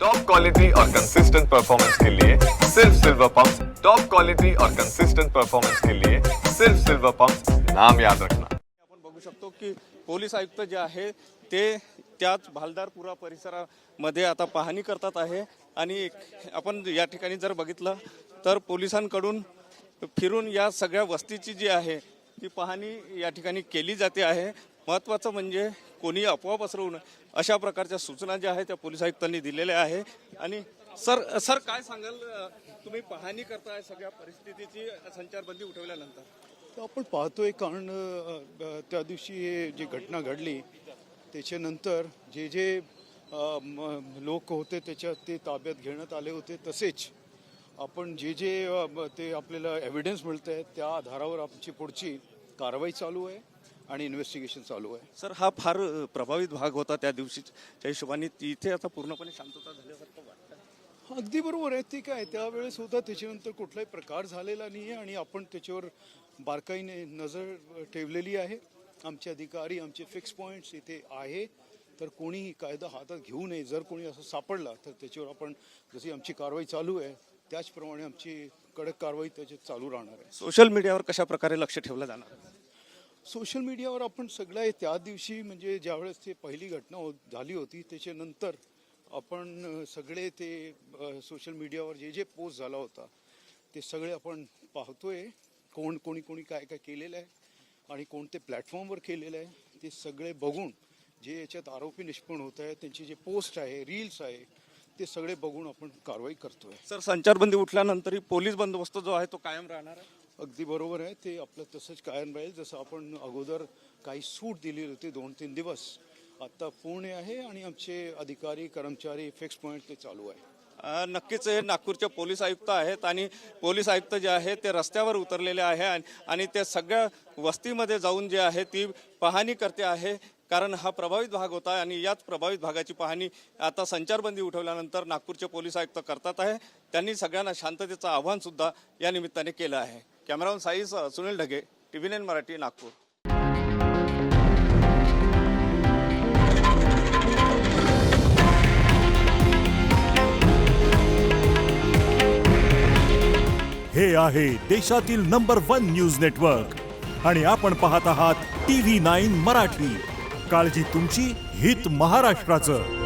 Top quality और consistent performance के लिए सिर्फ सिल्वर पंप टॉप क्वालिटी और कंसिस्टेंट परफॉर्मेंस के लिए सिर्फ सिल्वर पंप नाम याद रखना। आपण बघू शकतो की पोलीस आयुक्त जे आहे ते त्याच भालदारपुरा परिसरामध्ये आता पाहणी करतात आहे. आणि आपण या ठिकाणी जर बघितलं तर पोलिसांकडून फिरून या सगळ्या वस्तीची जी आहे ती पाहणी या ठिकाणी केली जाते आहे. महत्त्वाचं म्हणजे कोणी अफवा पसरवू नये. अशा प्रकारच्या सूचना ज्या आहेत त्या पोलीस आयुक्तांनी दिलेल्या आहे. आणि सर सर काय सांगाल? तुम्ही पाहणी करताय सगळ्या परिस्थितीची संचारबंदी उठवल्यानंतर. आपण पाहतोय कारण त्या दिवशी हे जी घटना घडली त्याच्यानंतर जे जे म- लोक होते त्याच्यात ते ताब्यात घेण्यात आले होते. तसेच आपण जे जे ते आपल्याला एव्हिडन्स मिळत आहे त्या आधारावर आमची पुढची कारवाई चालू आहे. आणि इन्व्हेस्टिगेशन चालू आहे. सर हा फार प्रभावित भाग होता त्या दिवशीच्या हिशोबाने. तिथे आता पूर्णपणे शांतता झाल्यासारखं वाटतं अगदी बरोबर आहे. ते काय त्यावेळेस होता त्याच्यानंतर कुठलाही प्रकार झालेला नाही आहे आणि आपण त्याच्यावर बारकाईने नजर ठेवलेली आहे. आमचे अधिकारी आमचे फिक्स पॉईंट्स इथे आहे. तर कोणीही कायदा हातात घेऊ नये. जर कोणी असं सापडला तर त्याच्यावर आपण जशी आमची कारवाई चालू आहे त्याचप्रमाणे आमची कडक कारवाई त्याच्यात चालू राहणार आहे. सोशल मीडियावर कशा प्रकारे लक्ष ठेवलं जाणार? सोशल मीडियावर आपण सगळ्या त्या दिवशी म्हणजे ज्यावेळेस ते पहिली घटना हो झाली होती त्याच्यानंतर आपण सगळे ते सोशल मीडियावर जे जे पोस्ट झाला होता ते सगळे आपण पाहतोय. कोण कोणी कोणी काय काय केलेलं आहे आणि कोणते प्लॅटफॉर्मवर केलेलं आहे ते सगळे बघून जे याच्यात आरोपी निष्पन्न होत आहे त्यांचे जे पोस्ट आहे रील्स आहे ते सगळे बघून आपण कारवाई करतोय. सर संचारबंदी उठल्यानंतरही पोलीस बंदोबस्त जो आहे तो कायम राहणार आहे? अगदी बरोबर आहे. ते आपलं तसंच कायम राहील. जसं आपण अगोदर काही सूट दिली होती दोन तीन दिवस. आता पूर्ण आहे आणि आमचे अधिकारी कर्मचारी फिक्स पॉईंट ते चालू आहे. नक्कीच हे नागपूरचे पोलीस आयुक्त आहेत आणि पोलीस आयुक्त जे आहे ते रस्त्यावर उतरलेले आहे आणि- आणि ते सगळ्या वस्तीमध्ये जाऊन जे आहे ती पाहणी करते आहे. कारण हा प्रभावित भाग होता आणि याच प्रभावित भागाची पाहणी आता संचारबंदी उठवल्यानंतर नागपूरचे पोलीस आयुक्त करतात आहे. त्यांनी सगळ्यांना शांततेचं आव्हानसुद्धा या निमित्ताने केलं आहे. कॅमेरामन साईस सुनील ढगे टी व्ही मराठी नागपूर. हे आहे देशातील नंबर वन न्यूज नेटवर्क. आणि आपण पाहत आहात टी व्ही नाईन मराठी. काळजी तुमची हित महाराष्ट्राचं.